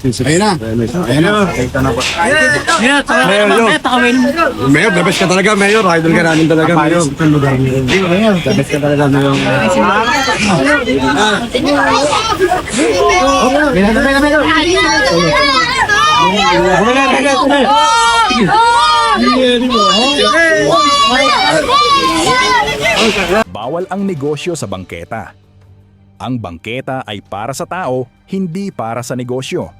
Ayun na. Ayun na. Po. Mayor, yo. Mayor, the best ka talaga, Mayor. Idol ka namin talaga, Mayor. Mayor, the best ka talaga, Mayor. Bawal ang negosyo sa bangketa. Ang bangketa ay para sa tao, hindi para sa negosyo.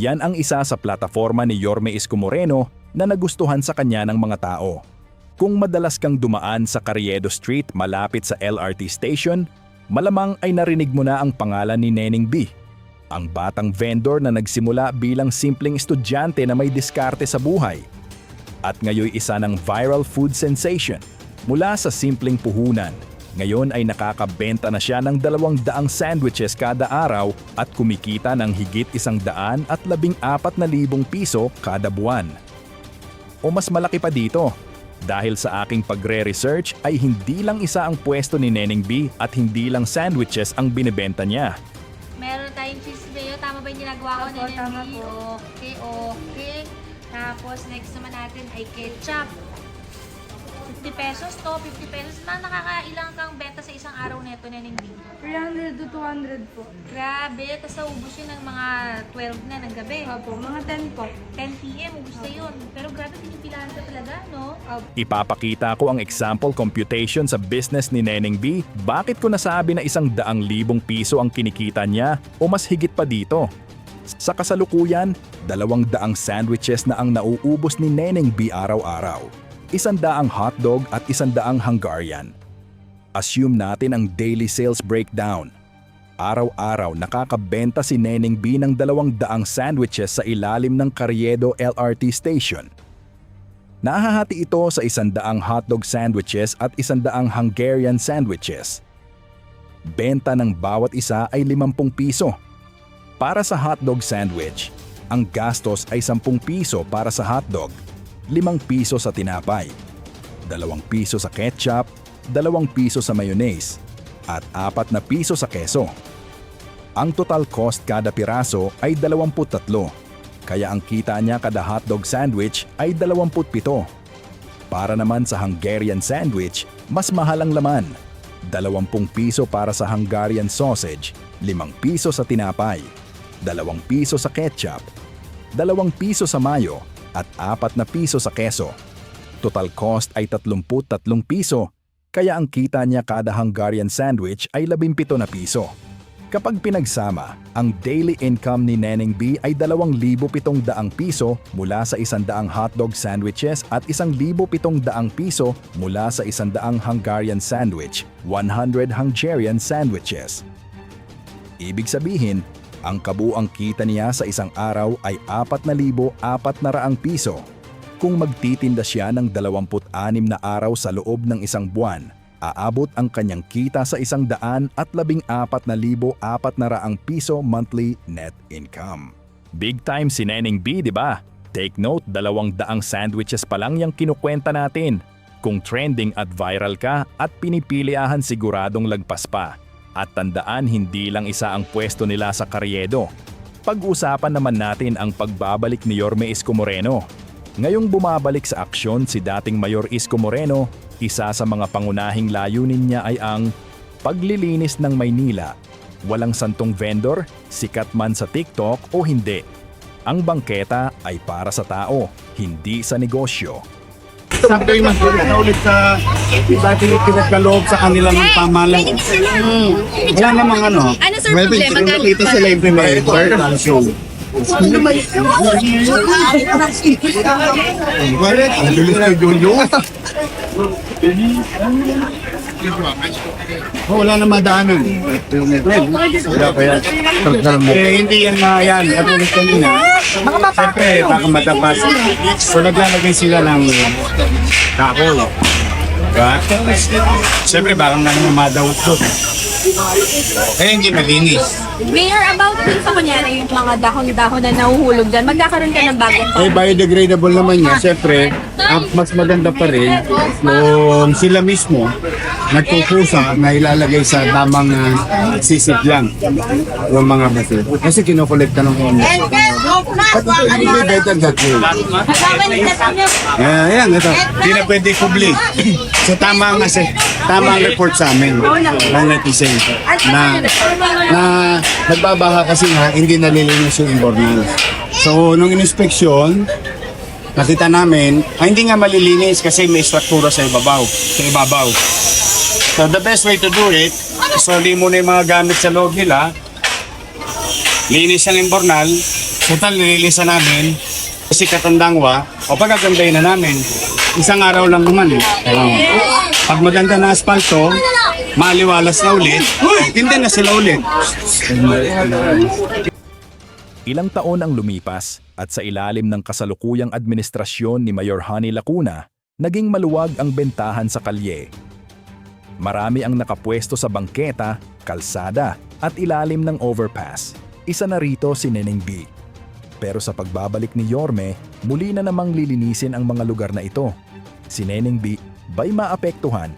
Yan ang isa sa plataforma ni Yorme Isko Moreno na nagustuhan sa kanya ng mga tao. Kung madalas kang dumaan sa Carriedo Street malapit sa LRT station, malamang ay narinig mo na ang pangalan ni Neneng B. Ang batang vendor na nagsimula bilang simpleng estudyante na may diskarte sa buhay. At ngayon isa ng viral food sensation mula sa simpleng puhunan. Ngayon ay nakakabenta na siya ng dalawang daang sandwiches kada araw at kumikita ng higit isang daan at labing apat na libong piso kada buwan. O mas malaki pa dito, dahil sa aking pagre-research ay hindi lang isa ang pwesto ni Neneng B at hindi lang sandwiches ang binibenta niya. Meron tayong cheese mayo. Tama ba yung ginagawa ko? Opo, Neneng tama B? po. Okay, okay. Tapos next naman natin ay ketchup. 50 pesos to, 50 pesos. Na nakakailang kang benta sa isang araw neto, Neneng B? 300 to 200 po. Grabe, tapos naubos yun ng mga 12 na ng gabi. Opo, mga 10 po. 10 p.m. ubos na yun. Pero grabe, pinipilahan ka talaga, no? Opo. Ipapakita ko ang example computation sa business ni Neneng B. Bakit ko nasabi na isang daang libong piso ang kinikita niya o mas higit pa dito? Sa kasalukuyan, dalawang daang sandwiches na ang nauubos ni Neneng B araw-araw. Isang daang hotdog at isang daang Hungarian. Assume natin ang daily sales breakdown. Araw-araw nakakabenta si Neneng B ng dalawang daang sandwiches sa ilalim ng Carriedo LRT station. Nahahati ito sa isandaang hotdog sandwiches at isandaang Hungarian sandwiches. Benta ng bawat isa ay 50 piso. Para sa hotdog sandwich, ang gastos ay 10 piso para sa hotdog, 5 piso sa tinapay, 2 piso sa ketchup, 2 piso sa mayonnaise, at 4 na piso sa keso. Ang total cost kada piraso ay 23 kaya ang kita niya kada hotdog sandwich ay 27. Para naman sa Hungarian sandwich, mas mahal ang laman. 20 piso para sa Hungarian sausage, 5 piso sa tinapay, 2 piso sa ketchup, 2 piso sa mayo, at 4 na piso sa keso. Total cost ay 33 piso, kaya ang kita niya kada Hungarian sandwich ay 17 na piso. Kapag pinagsama, ang daily income ni Neneng B ay 2,700 piso mula sa 100 hotdog sandwiches at 1,700 piso mula sa 100 Hungarian sandwich, 100 Hungarian sandwiches. Ibig sabihin, ang kabuang kita niya sa isang araw ay 4,400 piso. Kung magtitinda siya ng 26 na araw sa loob ng isang buwan, aabot ang kanyang kita sa isang daan at labing apat na libo apat na raang piso monthly net income. Big time si Neneng B, di ba? Take note, dalawang daang sandwiches pa lang yung kinukwenta natin. Kung trending at viral ka at pinipiliahan siguradong lagpas pa. At tandaan hindi lang isa ang pwesto nila sa Carriedo. Pag-usapan naman natin ang pagbabalik ni Yorme Isko Moreno. Ngayong bumabalik sa aksyon si dating Mayor Isko Moreno, isa sa mga pangunahing layunin niya ay ang paglilinis ng Maynila. Walang santong vendor, sikat man sa TikTok o hindi. Ang bangketa ay para sa tao, hindi sa negosyo. Sakto yung mas na ulit sa dati pinagkaloob sa kanilang pamalang. Wala namang ano. Ano sir problema? Galing Nakita sila yung show. Wala, ang bilis kay Jojo. Oh, wala na madaanan. Wala pa yan. Eh, hindi yan na yan. Katulad kanina. Siyempre, baka matapas. So, naglalagay sila ng kahoy. Diba? Siyempre, parang nangyamadaw doon. Eh, hindi malinis. Mayor, about dun sa kunyari yung mga dahon-dahon na nahuhulog dyan, magkakaroon ka ng bagong Eh, biodegradable naman niya. Siyempre, ang mas maganda pa rin kung sila mismo nagkukusa na ilalagay sa tamang uh, sisip lang yung mga basura. Kasi kinokolekta ng homeless. Be better that way. Yeah, yan, ito. Hindi na pwede so tama ang kasi, tama ang report sa amin ng netizen na na nagbabaha kasi nga hindi nalilinis yung imbornal. So nung inspeksyon, nakita namin, ay hindi nga malilinis kasi may struktura sa ibabaw, sa ibabaw. So the best way to do it, isoli muna yung mga gamit sa loob nila, linis ang imbornal, total nililisan namin, kasi katandangwa, o pagagandahin na namin. Isang araw lang naman eh. Oo. Pag maganda na asfalto, maliwalas na ulit, hindi na sila ulit. Ilang taon ang lumipas at sa ilalim ng kasalukuyang administrasyon ni Mayor Honey Lacuna, naging maluwag ang bentahan sa kalye. Marami ang nakapwesto sa bangketa, kalsada at ilalim ng overpass. Isa na rito si Neneng B. Pero sa pagbabalik ni Yorme, muli na namang lilinisin ang mga lugar na ito. Si Neneng B, ba'y maapektuhan?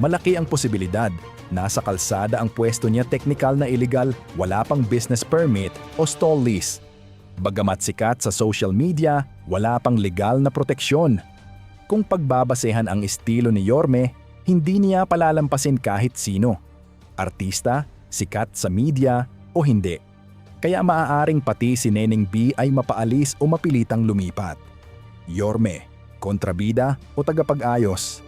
Malaki ang posibilidad. Nasa kalsada ang pwesto niya teknikal na illegal, wala pang business permit o stall lease. Bagamat sikat sa social media, wala pang legal na proteksyon. Kung pagbabasehan ang estilo ni Yorme, hindi niya palalampasin kahit sino. Artista, sikat sa media o hindi. Kaya maaaring pati si Neneng B ay mapaalis o mapilitang lumipat. Yorme, kontrabida o tagapag-ayos.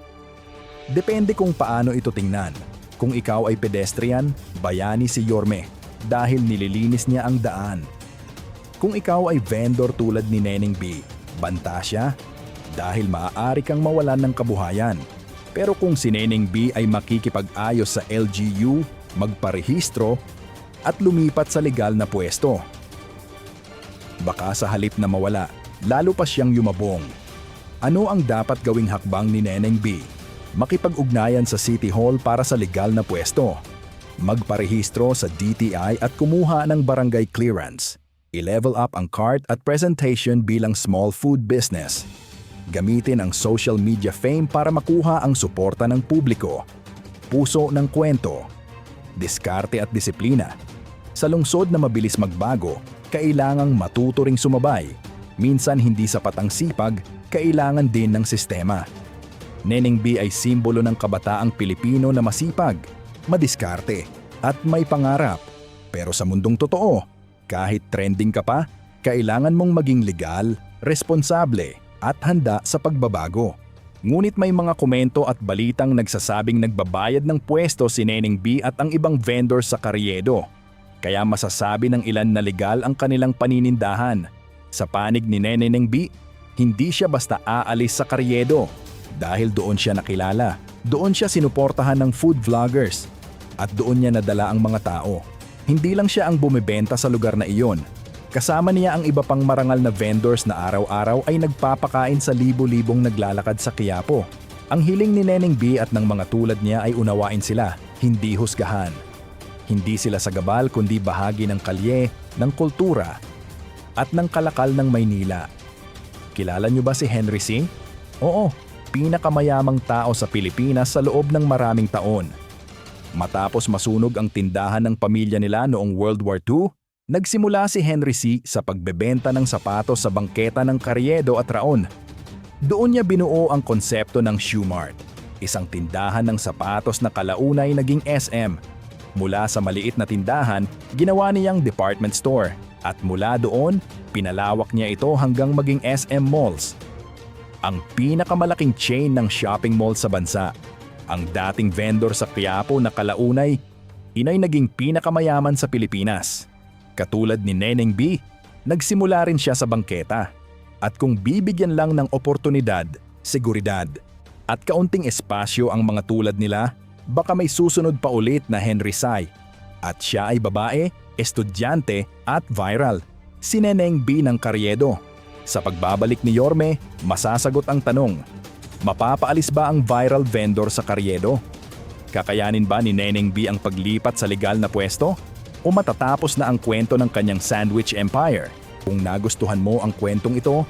Depende kung paano ito tingnan. Kung ikaw ay pedestrian, bayani si Yorme dahil nililinis niya ang daan. Kung ikaw ay vendor tulad ni Neneng B, banta siya dahil maaari kang mawalan ng kabuhayan. Pero kung si Neneng B ay makikipag-ayos sa LGU, magparehistro, at lumipat sa legal na pwesto. Baka sa halip na mawala, lalo pa siyang yumabong. Ano ang dapat gawing hakbang ni Neneng B? Makipag-ugnayan sa City Hall para sa legal na pwesto. Magparehistro sa DTI at kumuha ng barangay clearance. I-level up ang cart at presentation bilang small food business. Gamitin ang social media fame para makuha ang suporta ng publiko. Puso ng kwento. Diskarte at disiplina. Sa lungsod na mabilis magbago, kailangang matuto ring sumabay. Minsan hindi sapat ang sipag, kailangan din ng sistema. Neneng B ay simbolo ng kabataang Pilipino na masipag, madiskarte, at may pangarap. Pero sa mundong totoo, kahit trending ka pa, kailangan mong maging legal, responsable, at handa sa pagbabago. Ngunit may mga komento at balitang nagsasabing nagbabayad ng pwesto si Neneng B at ang ibang vendors sa Karyedo. Kaya masasabi ng ilan na legal ang kanilang paninindahan. Sa panig ni Neneng B, hindi siya basta aalis sa Karyedo dahil doon siya nakilala. Doon siya sinuportahan ng food vloggers at doon niya nadala ang mga tao. Hindi lang siya ang bumibenta sa lugar na iyon. Kasama niya ang iba pang marangal na vendors na araw-araw ay nagpapakain sa libo-libong naglalakad sa Quiapo. Ang hiling ni Neneng B at ng mga tulad niya ay unawain sila, hindi husgahan. Hindi sila sagabal kundi bahagi ng kalye, ng kultura, at ng kalakal ng Maynila. Kilala niyo ba si Henry C? Oo, pinakamayamang tao sa Pilipinas sa loob ng maraming taon. Matapos masunog ang tindahan ng pamilya nila noong World War II, nagsimula si Henry C. sa pagbebenta ng sapatos sa bangketa ng Carriedo at Raon. Doon niya binuo ang konsepto ng Shoe Mart, isang tindahan ng sapatos na kalaunay naging SM. Mula sa maliit na tindahan, ginawa niyang department store at mula doon, pinalawak niya ito hanggang maging SM Malls. Ang pinakamalaking chain ng shopping mall sa bansa. Ang dating vendor sa Quiapo na kalaunay, inay naging pinakamayaman sa Pilipinas. Katulad ni Neneng B, nagsimula rin siya sa bangketa. At kung bibigyan lang ng oportunidad, seguridad, at kaunting espasyo ang mga tulad nila, baka may susunod pa ulit na Henry Sai. At siya ay babae, estudyante at viral. Si Neneng B ng Karyedo. Sa pagbabalik ni Yorme, masasagot ang tanong, Mapapaalis ba ang viral vendor sa Karyedo? Kakayanin ba ni Neneng B ang paglipat sa legal na pwesto? O matatapos na ang kwento ng kanyang sandwich empire? Kung nagustuhan mo ang kwentong ito,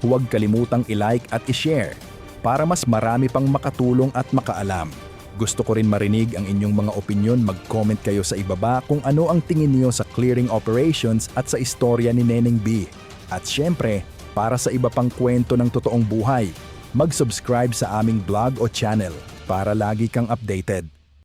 huwag kalimutang i-like at i-share para mas marami pang makatulong at makaalam. Gusto ko rin marinig ang inyong mga opinion, mag-comment kayo sa ibaba kung ano ang tingin niyo sa clearing operations at sa istorya ni Neneng B. At syempre, para sa iba pang kwento ng totoong buhay, mag-subscribe sa aming blog o channel para lagi kang updated.